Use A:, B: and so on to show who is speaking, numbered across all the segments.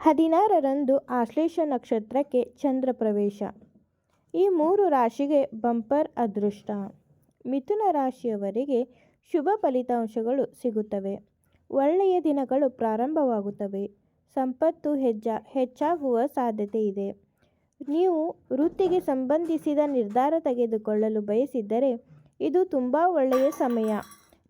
A: ಹದಿನಾರರಂದು ಆಶ್ಲೇಷ ನಕ್ಷತ್ರಕ್ಕೆ ಚಂದ್ರ ಪ್ರವೇಶ. ಈ ಮೂರು ರಾಶಿಗೆ ಬಂಪರ್ ಅದೃಷ್ಟ. ಮಿಥುನ ರಾಶಿಯವರಿಗೆ ಶುಭ ಫಲಿತಾಂಶಗಳು ಸಿಗುತ್ತವೆ. ಒಳ್ಳೆಯ ದಿನಗಳು ಪ್ರಾರಂಭವಾಗುತ್ತವೆ. ಸಂಪತ್ತು ಹೆಜ್ಜ ಹೆಚ್ಚಾಗುವ ಸಾಧ್ಯತೆ ಇದೆ. ನೀವು ವೃತ್ತಿಗೆ ಸಂಬಂಧಿಸಿದ ನಿರ್ಧಾರ ತೆಗೆದುಕೊಳ್ಳಲು ಬಯಸಿದ್ದರೆ ಇದು ತುಂಬ ಒಳ್ಳೆಯ ಸಮಯ.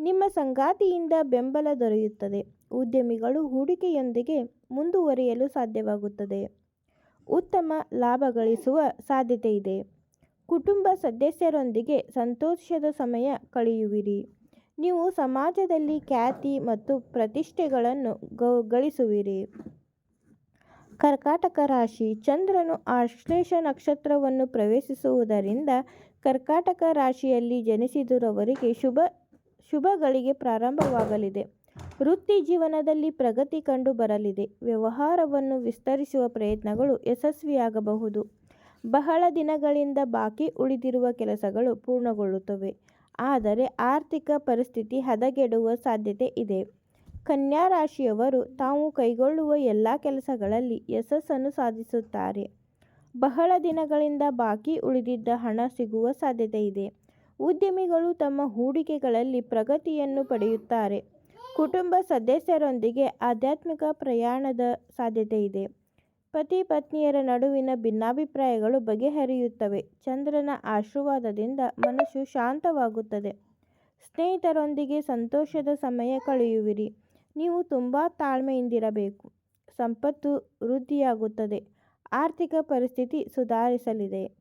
A: ನಿಮ್ಮ ಸಂಗಾತಿಯಿಂದ ಬೆಂಬಲ ದೊರೆಯುತ್ತದೆ. ಉದ್ಯಮಿಗಳು ಹೂಡಿಕೆಯೊಂದಿಗೆ ಮುಂದುವರಿಯಲು ಸಾಧ್ಯವಾಗುತ್ತದೆ. ಉತ್ತಮ ಲಾಭ ಗಳಿಸುವ ಸಾಧ್ಯತೆ ಇದೆ. ಕುಟುಂಬ ಸದಸ್ಯರೊಂದಿಗೆ ಸಂತೋಷದ ಸಮಯ ಕಳೆಯುವಿರಿ. ನೀವು ಸಮಾಜದಲ್ಲಿ ಖ್ಯಾತಿ ಮತ್ತು ಪ್ರತಿಷ್ಠೆಗಳನ್ನು ಗಳಿಸುವಿರಿ. ಕರ್ಕಾಟಕ ರಾಶಿ ಚಂದ್ರನು ಆಶ್ಲೇಷ ನಕ್ಷತ್ರವನ್ನು ಪ್ರವೇಶಿಸುವುದರಿಂದ ಕರ್ಕಾಟಕ ರಾಶಿಯಲ್ಲಿ ಜನಿಸಿದವರಿಗೆ ಶುಭ, ಶುಭಗಳಿಗೆ ಪ್ರಾರಂಭವಾಗಲಿದೆ. ವೃತ್ತಿ ಜೀವನದಲ್ಲಿ ಪ್ರಗತಿ ಕಂಡು ಬರಲಿದೆ. ವ್ಯವಹಾರವನ್ನು ವಿಸ್ತರಿಸುವ ಪ್ರಯತ್ನಗಳು ಯಶಸ್ವಿಯಾಗಬಹುದು. ಬಹಳ ದಿನಗಳಿಂದ ಬಾಕಿ ಉಳಿದಿರುವ ಕೆಲಸಗಳು ಪೂರ್ಣಗೊಳ್ಳುತ್ತವೆ. ಆದರೆ ಆರ್ಥಿಕ ಪರಿಸ್ಥಿತಿ ಹದಗೆಡುವ ಸಾಧ್ಯತೆ ಇದೆ. ಕನ್ಯಾ ರಾಶಿಯವರು ತಾವು ಕೈಗೊಳ್ಳುವ ಎಲ್ಲ ಕೆಲಸಗಳಲ್ಲಿ ಯಶಸ್ಸನ್ನು ಸಾಧಿಸುತ್ತಾರೆ. ಬಹಳ ದಿನಗಳಿಂದ ಬಾಕಿ ಉಳಿದಿದ್ದ ಹಣ ಸಿಗುವ ಸಾಧ್ಯತೆ ಇದೆ. ಉದ್ಯಮಿಗಳು ತಮ್ಮ ಹೂಡಿಕೆಗಳಲ್ಲಿ ಪ್ರಗತಿಯನ್ನು ಪಡೆಯುತ್ತಾರೆ. ಕುಟುಂಬ ಸದಸ್ಯರೊಂದಿಗೆ ಆಧ್ಯಾತ್ಮಿಕ ಪ್ರಯಾಣದ ಸಾಧ್ಯತೆ ಇದೆ. ಪತಿ ಪತ್ನಿಯರ ನಡುವಿನ ಭಿನ್ನಾಭಿಪ್ರಾಯಗಳು ಬಗೆಹರಿಯುತ್ತವೆ. ಚಂದ್ರನ ಆಶೀರ್ವಾದದಿಂದ ಮನಸ್ಸು ಶಾಂತವಾಗುತ್ತದೆ. ಸ್ನೇಹಿತರೊಂದಿಗೆ ಸಂತೋಷದ ಸಮಯ ಕಳೆಯುವಿರಿ. ನೀವು ತುಂಬ ತಾಳ್ಮೆಯಿಂದಿರಬೇಕು. ಸಂಪತ್ತು ವೃದ್ಧಿಯಾಗುತ್ತದೆ. ಆರ್ಥಿಕ ಪರಿಸ್ಥಿತಿ ಸುಧಾರಿಸಲಿದೆ.